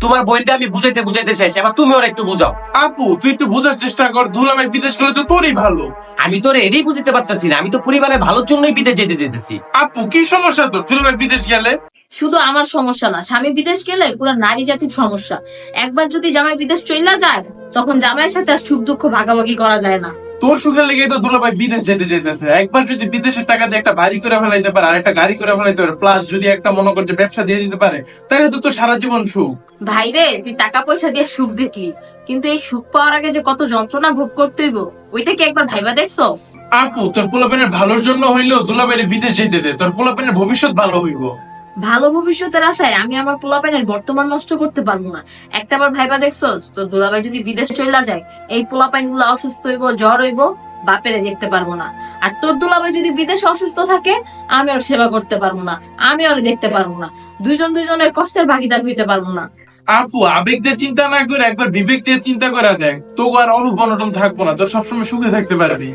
তোমার বোনটা আমি বুঝাইতে বুঝাইতে শেষ এবার তুমি ওর একটু বুঝাও। আপু তুই একটু বোঝার চেষ্টা কর দুলাভাই বিদেশ গেলে তো তোরই ভালো। আমি তোর এরই বুঝতে পারতেছি না আমি তো পরিবারের ভালোর জন্যই বিদেশ যেতে যেতেছি। আপু কি সমস্যা তোর? দুলাভাই বিদেশ গেলে? শুধু আমার সমস্যা না স্বামী বিদেশ গেলে পুরো নারী জাতির সমস্যা। একবার যদি জামাই বিদেশ চইলা যায় তখন জামাইয়ের সাথে আর সুখ দুঃখ ভাগাভাগি করা যায় না। তোর সুখের লেগে তো দুলাভাই বিদেশ যেতে যেতেছে। একবার যদি বিদেশের টাকা দিয়ে একটা বাড়ি করে ফেলাইতে পারে আর একটা গাড়ি করে ফেলাইতে পারে প্লাস যদি একটা মনে কর যে ব্যবসা দিয়ে দিতে পারে তাহলে তো তোর সারা জীবন সুখ। ভাইরে তুই টাকা পয়সা দিয়ে সুখ দেখলি কিন্তু এই সুখ পাওয়ার আগে যে কত যন্ত্রণা ভোগ করতে হইব ওইটা কি একবার ভাইবা দেখছস? আপু তোর পোলাপেনের ভালোর জন্য হইলেও দুলাভাইয়ের বিদেশ যেতে দে তোর পোলাপেনের ভবিষ্যৎ ভালো হইব। ভালো ভবিষ্যতের আশায় আমি আমার পোলাপাইনের বর্তমান নষ্ট করতে পারব না। একটা বার ভাইবা দেখছস তো দুলাভাই যদি বিদেশ চলে যায় এই পোলাপাইনগুলো অসুস্থ হইব জ্বর হইব বাপেরে দেখতে পারব না। আর তোর দুলাভাই যদি বিদেশে অসুস্থ থাকে আমি ওর সেবা করতে পারব না আমি ওর দেখতে পারব না। দুইজন দুইজনের কষ্টের ভাগিদার হইতে পারব না। আপু আবেগ দিয়ে চিন্তা না করে একবার বিবেক দিয়ে চিন্তা করা দেখ তো আর অভাব অনটন থাকব না তোর সবসময় সুখে থাকতে পারবি।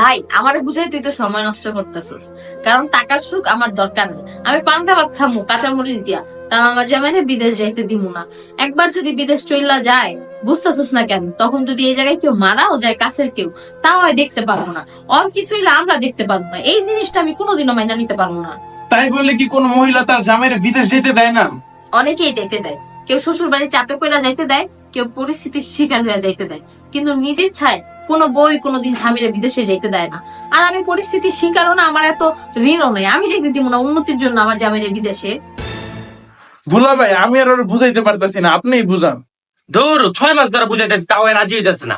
ভাই আমার বুঝাই তুই তো সময় নষ্ট করতেছিস। কারণ টাকার সুখ আমার দরকার নেই। আমি পান্তা ভাত খামু কাঁচামরিচ দিয়া। তা আমার জামাইনে বিদেশ যাইতে দিব না। একবার যদি বিদেশ চইলা যায় বুঝতেছিস না কেন? তখন যদি এই জায়গায় কেউ মারাও যায় কাছের কেউ তাও হয় দেখতে পারব না। অর কিছু হইলে আমরা দেখতে পারব না। এই জিনিসটা আমি কোনোদিনও মাইনা নিতে পারব না। তাই বলে কি কোনো মহিলা তার জামাইয়ের বিদেশ যেতে দেয় না? অনেকেই যাইতে দেয়। কেউ শ্বশুর বাড়ি চাপে পড়া যাইতে দেয় কেউ পরিস্থিতির শিকার হয়ে যাইতে দেয়। কিন্তু নিজের ছায় কোনো বই কোনোদিন স্বামীরা বিদেশে যেতে দেয় না। আর আমি পরিস্থিতির শিকারও না আমার এত ঋণও নেই। আমি যেতে দিব না উন্নতির জন্য আমার জামাইরে বিদেশে। দুলাভাই আমি আর ওর বুঝাইতে পারতাছি না আপনিই বুঝান। ধর ছয় মাস ধরে বুঝাইতেছি তাও এ রাজি হইতেছে না।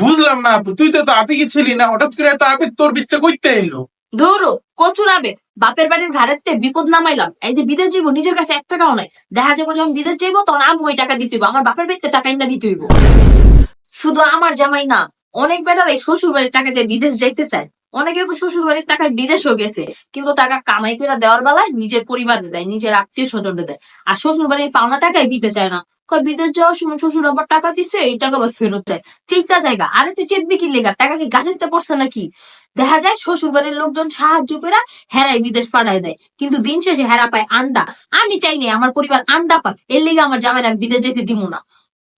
বুঝলাম না আপু তুই তো এত আবেগে ছিলি না হঠাৎ করে এত আবেগ তোর বিত্তে করতে এলো? ধরো কচুর আবে বাপের বাড়ির ঘাড়েতে বিপদ নামাইলাম। এই যে বিদেশ যাইবো, নিজের কাছে এক টাকাও নাই। দেখা যাব যখন বিদেশ যাইবো, তখন আমি ওই টাকা দিতে আমার বাপের বাড়িতে টাকা না দিতে হইবো। শুধু আমার জামাই না, অনেক বেটার এই শ্বশুর বাড়ির টাকা দিয়ে বিদেশ যাইতে চায়। অনেকে তো শ্বশুর বাড়ির টাকায় বিদেশও গেছে, কিন্তু টাকা কামাই করে দেওয়ার বেলায় নিজের পরিবারে দেয়, নিজের আত্মীয় স্বজনকে দেয়। আর শ্বশুর বাড়ির পাওনা টাকাই দিতে চায় না। বিদেশ যাওয়ার সময় শ্বশুর আবার টাকা দিচ্ছে এই টাকা আবার ফেরত চায় চিন্তা জায়গা। আরে তুই চেতবি কি লেগা? টাকা কি গাছেতে পড়ছে নাকি? দেখা যায় শ্বশুর বাড়ির লোকজন সাহায্য করে হেরাই বিদেশ পাঠায় দেয়। কিন্তু দিন শেষে হেরা পায় আন্ডা। আমি চাই না আমার পরিবার আন্ডা পাক। এর লেগে আমার জামাইরা আমি বিদেশ যেতে দিব না।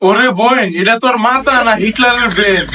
ওরে বোন, এটা তোর মাথা না হিটলারের ব্রেন